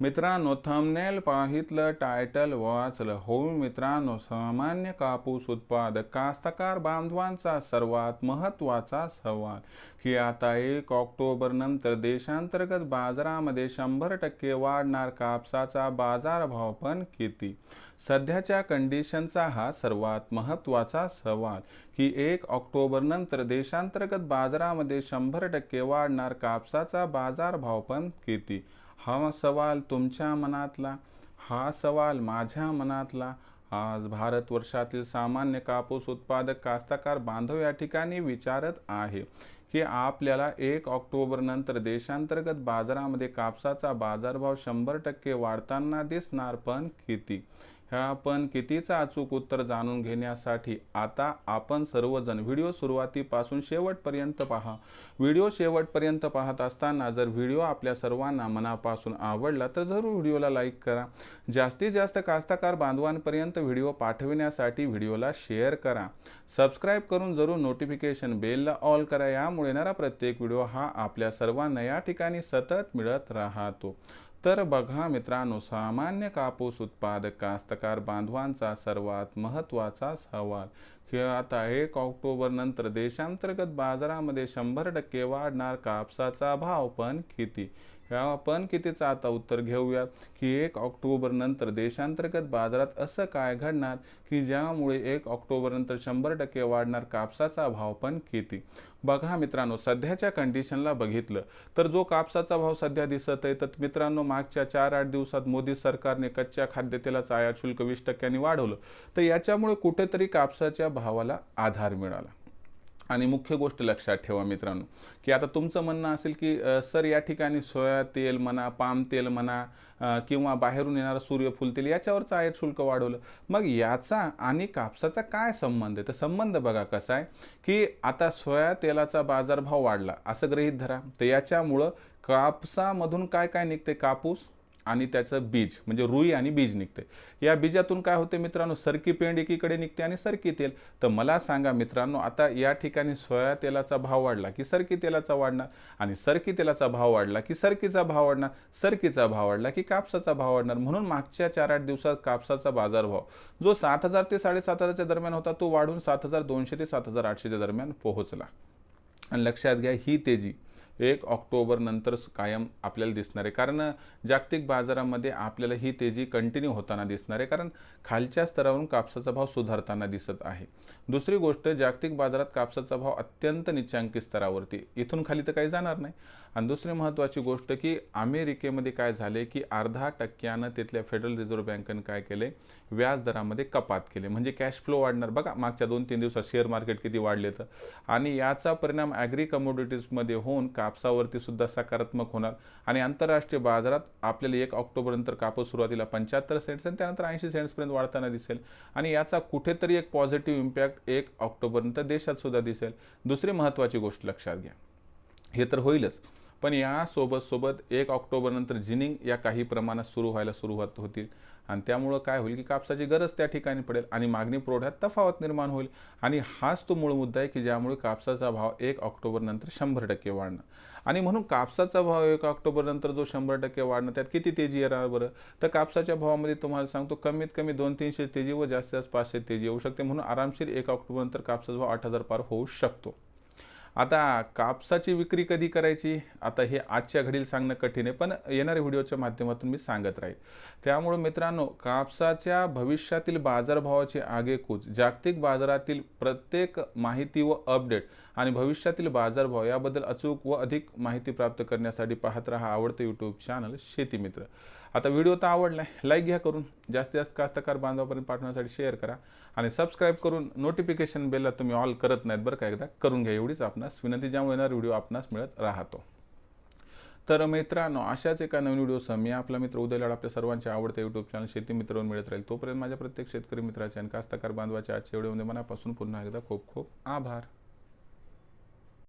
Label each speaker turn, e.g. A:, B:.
A: मित्रांनो thumbnail पाहितलं title वाचलं. हो मित्रांनो सामान्य कापूस उत्पादक कास्तकार बांधवांचा सर्वात महत्त्वाचा सवाल. की आता एक ऑक्टोबर नंतर देशांतर्गत बाजारामध्ये शंभर टक्के वाढणार कापसाचा बाजारभाव पण किती? सध्याच्या कंडिशनचा हा सर्वात महत्त्वाचा सवाल. की एक ऑक्टोबर नंतर देशांतर्गत बाजारामध्ये शंभर टक्के वाढणार कापसाचा बाजारभाव पण किती? हा सवाल तुमच्या मनातला हा सवाल माझ्या मनातला. आज भारतवर्षातील सामान्य कापूस उत्पादक कास्तकार बांधव या ठिकाणी विचारत आहे की आपल्याला एक ऑक्टोबर नंतर देशांतर्गत बाजारामध्ये कापसाचा बाजारभाव शंभर टक्के वाढताना दिसणार पण किती? ह्या पण कितीचा अचूक उत्तर जाणून घेण्यासाठी आता आपण सर्वजण व्हिडिओ सुरुवातीपासून शेवटपर्यंत पहा. व्हिडिओ शेवटपर्यंत पाहत असताना जर व्हिडिओ आपल्या सर्वांना मनापासून आवडला तर जरूर व्हिडिओला लाईक करा. जास्तीत जास्त कास्तकार बांधवांपर्यंत व्हिडिओ पाठविण्यासाठी व्हिडिओला शेअर करा. सबस्क्राईब करून जरूर नोटिफिकेशन बेलला ऑल करा. यामुळे येणारा प्रत्येक व्हिडिओ हा आपल्या सर्वांना या ठिकाणी सतत मिळत राहतो. तर बघा मित्रांनो सामान्य कापूस उत्पादक कास्तकार बांधवांचा सर्वात महत्त्वाचा सवाल. हे आता एक ऑक्टोबर नंतर देशांतर्गत बाजारामध्ये शंभर टक्के वाढणार कापसाचा भाव पण किती? ह्या पण कितीचं आता उत्तर घेऊयात की एक ऑक्टोबरनंतर देशांतर्गत बाजारात असं काय घडणार? की ज्यामुळे एक ऑक्टोबरनंतर शंभर टक्के वाढणार कापसाचा भाव पण किती? बघा मित्रांनो सध्याच्या कंडिशनला बघितलं तर जो कापसाचा भाव सध्या दिसत आहे तर मित्रांनो मागच्या चार आठ दिवसात मोदी सरकारने कच्च्या खाद्यतेलाचं आयात शुल्क वीस टक्क्यांनी वाढवलं. तर याच्यामुळे कुठेतरी कापसाच्या भावाला आधार मिळाला. आणि मुख्य गोष्ट लक्षात ठेवा मित्रांनो की आता तुमचं म्हणणं असेल की सर या ठिकाणी सोया तेल म्हणा पाम तेल म्हणा किंवा बाहेरून येणारं सूर्यफूल तेल याच्यावरचं आयात शुल्क वाढवलं. मग याचा आणि कापसाचा काय संबंध आहे? तर संबंध बघा कसा आहे की आता सोया तेलाचा बाजारभाव वाढला असं गृहीत धरा. तर याच्यामुळं कापसामधून काय काय निघते कापूस. आणि त्याचं बीज म्हणजे रुई आणि बीज निघते. या बीजातून काय होते मित्रांनो? सरकी पेंड एकीकडे निघते आणि सरकी तेल. तर मला सांगा मित्रांनो आता या ठिकाणी सोया तेलाचा भाव वाढला की सरकी तेलाचा वाढणार? आणि सरकी तेलाचा भाव वाढला की सरकीचा भाव वाढणार? सरकीचा भाव वाढला की कापसाचा भाव वाढणार? म्हणून मागच्या चार आठ दिवसात कापसाचा बाजारभाव जो सात हजार ते साडेसात हजारच्या दरम्यान होता तो वाढून सात हजार दोनशे ते सात हजार आठशेच्या दरम्यान पोहोचला. आणि लक्षात घ्या ही तेजी. एक ऑक्टोबर नंतर कायम आपल्याला दिसणार. आहे कारण जागतिक बाजारामध्ये आपल्याला ही तेजी कंटिन्यू होताना दिसणार. आहे कारण खालच्या स्तरावरून कापसाचा भाव सुधारताना दिसत आहे. दुसरी गोष्ट जागतिक बाजारात कापसाचा भाव अत्यंत निच्चांकी स्तरावरती. इथून खाली तर काही जाणार नाही. आणि दुसरी महत्त्वाची गोष्ट की अमेरिकेमध्ये काय झाले की अर्धा टक्क्यानं तिथल्या फेडरल रिझर्व्ह बँकेनं काय केले? व्याजदरामध्ये कपात केले. म्हणजे कॅश फ्लो वाढणार. बघा मागच्या दोन तीन दिवसात शेअर मार्केट किती वाढले तर. आणि याचा परिणाम ॲग्री कमोडिटीजमध्ये होऊन कापसावरती सुद्धा सकारात्मक होणार. आणि आंतरराष्ट्रीय बाजारात आपल्याला एक ऑक्टोबरनंतर कापूस सुरुवातीला पंच्याहत्तर सेंट्स आणि त्यानंतर ऐंशी सेंट्सपर्यंत वाढताना दिसेल. आणि याचा कुठेतरी एक पॉझिटिव्ह इम्पॅक्ट एक ऑक्टोबरनंतर देशात सुद्धा दिसेल. दुसरी महत्त्वाची गोष्ट लक्षात घ्या. हे तर होईलच. पण यासोबत सोबत एक ऑक्टोबरनंतर जिनिंग या काही प्रमाणात सुरू व्हायला सुरुवात होतील आणि त्यामुळं काय होईल की कापसाची गरज त्या ठिकाणी पडेल आणि मागणी पुरवठ्यात तफावत निर्माण होईल. आणि हाच तो मूळ मुद्दा आहे की ज्यामुळे कापसाचा भाव एक ऑक्टोबरनंतर शंभर टक्के वाढणार. आणि म्हणून कापसाचा भाव एक ऑक्टोबरनंतर जो शंभर टक्के वाढणं त्यात किती तेजी येणार बरं? तर कापसाच्या भावामध्ये तुम्हाला सांगतो कमीत कमी दोन तीनशे तेजी व जास्तीत जास्त पाचशे तेजी येऊ शकते. म्हणून आरामशीर एक ऑक्टोबरनंतर कापसाचा भाव आठ हजार पार होऊ शकतो. आता कापसाची विक्री कधी करायची? आता हे आजच्या घडीला सांगणं कठीण आहे पण येणाऱ्या व्हिडिओच्या माध्यमातून मी सांगत राहील. त्यामुळे मित्रांनो कापसाच्या भविष्यातील बाजारभावाची आगेकूच जागतिक बाजारातील प्रत्येक माहिती व अपडेट आणि भविष्यातील बाजारभाव याबद्दल अचूक व अधिक माहिती प्राप्त करण्यासाठी पाहत राहा आवडतं यूट्यूब चॅनल शेतीमित्र आता व्हिडिओ तर आवडला आहे लाईक घ्या करून. जास्तीत जास्त कास्तकार बांधवापर्यंत पाठवण्यासाठी शेअर करा आणि सबस्क्राईब करून नोटिफिकेशन बेलला तुम्ही ऑल करत नाहीत बरं का एकदा. करून घ्या एवढीच आपण आपणास विनंती ज्यामुळे येणार व्हिडिओ आपणास मिळत राहतो. तर मित्रांनो अशाच एका नवीन व्हिडिओसह मी आपला मित्र उदयलाड आपल्या सर्वांचे आवडते युट्यूब चॅनल शेती मित्रांवर मिळत राहील. तोपर्यंत माझ्या प्रत्येक शेतकरी मित्राच्या आणि कास्तकार बांधवाच्या आजच्या व्हिडिओमध्ये मनापासून पुन्हा एकदा खूप खूप आभार.